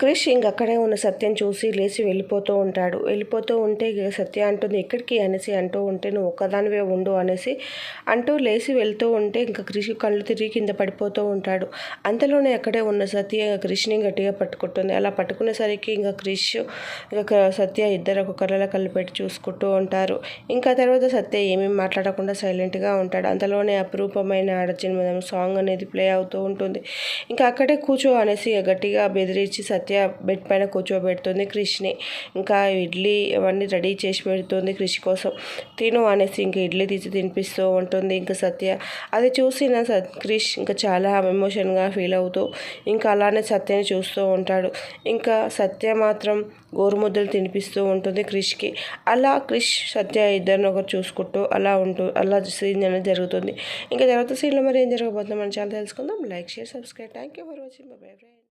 క్రిష్ ఇంక అక్కడే ఉన్న సత్యం చూసి లేచి వెళ్ళిపోతూ ఉంటాడు. వెళ్ళిపోతూ ఉంటే ఇక సత్య అంటుంది ఎక్కడికి అనేసి అంటూ ఉంటే నువ్వు ఒక్కదానివే ఉండు అనేసి అంటూ లేచి వెళ్తూ ఉంటే ఇంకా క్రిష్ కళ్ళు తిరిగి కింద పడిపోతూ ఉంటాడు. అంతలోనే అక్కడే ఉన్న సత్య క్రిష్ని గట్టిగా పట్టుకుంటుంది. అలా పట్టుకునేసరికి ఇంకా క్రిష్ ఇంకా సత్య ఇద్దరు ఒక కళ్ళ కళ్ళు పెట్టి చూసుకుంటూ ఉంటారు. ఇంకా తర్వాత సత్య ఏమేమి మాట్లాడకుండా సైలెంట్గా ఉంటాడు. అంతలోనే అపురూపమైన ఆడజన్మదం సాంగ్ అనేది ప్లే అవుతూ ఉంటుంది. ఇంకా అక్కడే కూర్చో అనేసి గట్టిగా బెదిరించి సత్య బెడ్ పైన కూర్చోబెడుతుంది. క్రిష్ని ఇంకా ఇడ్లీ అవన్నీ రెడీ చేసి పెడుతుంది క్రిష్ కోసం. తిను అనేసి ఇంకా ఇడ్లీ తీసి తినిపిస్తూ ఉంటుంది ఇంకా సత్య. అది చూసిన క్రిష్ ఇంకా చాలా ఎమోషన్గా ఫీల్ అవుతూ ఇంకా అలానే సత్యని చూస్తూ ఉంటాడు. ఇంకా సత్య మాత్రం గోరుముద్దలు తినిపిస్తూ ఉంటుంది క్రిష్కి అలా క్రిష్ సత్య ఇద్దరిని ఒకరు చూసుకుంటూ అలా ఉంటూ అలా సీన్ అనేది జరుగుతుంది. ఇంకా తర్వాత సీన్లో మరి ఏం జరగబోతుందో మనం చాలా తెలుసుకుందాం. Like share subscribe thank you for watching bye bye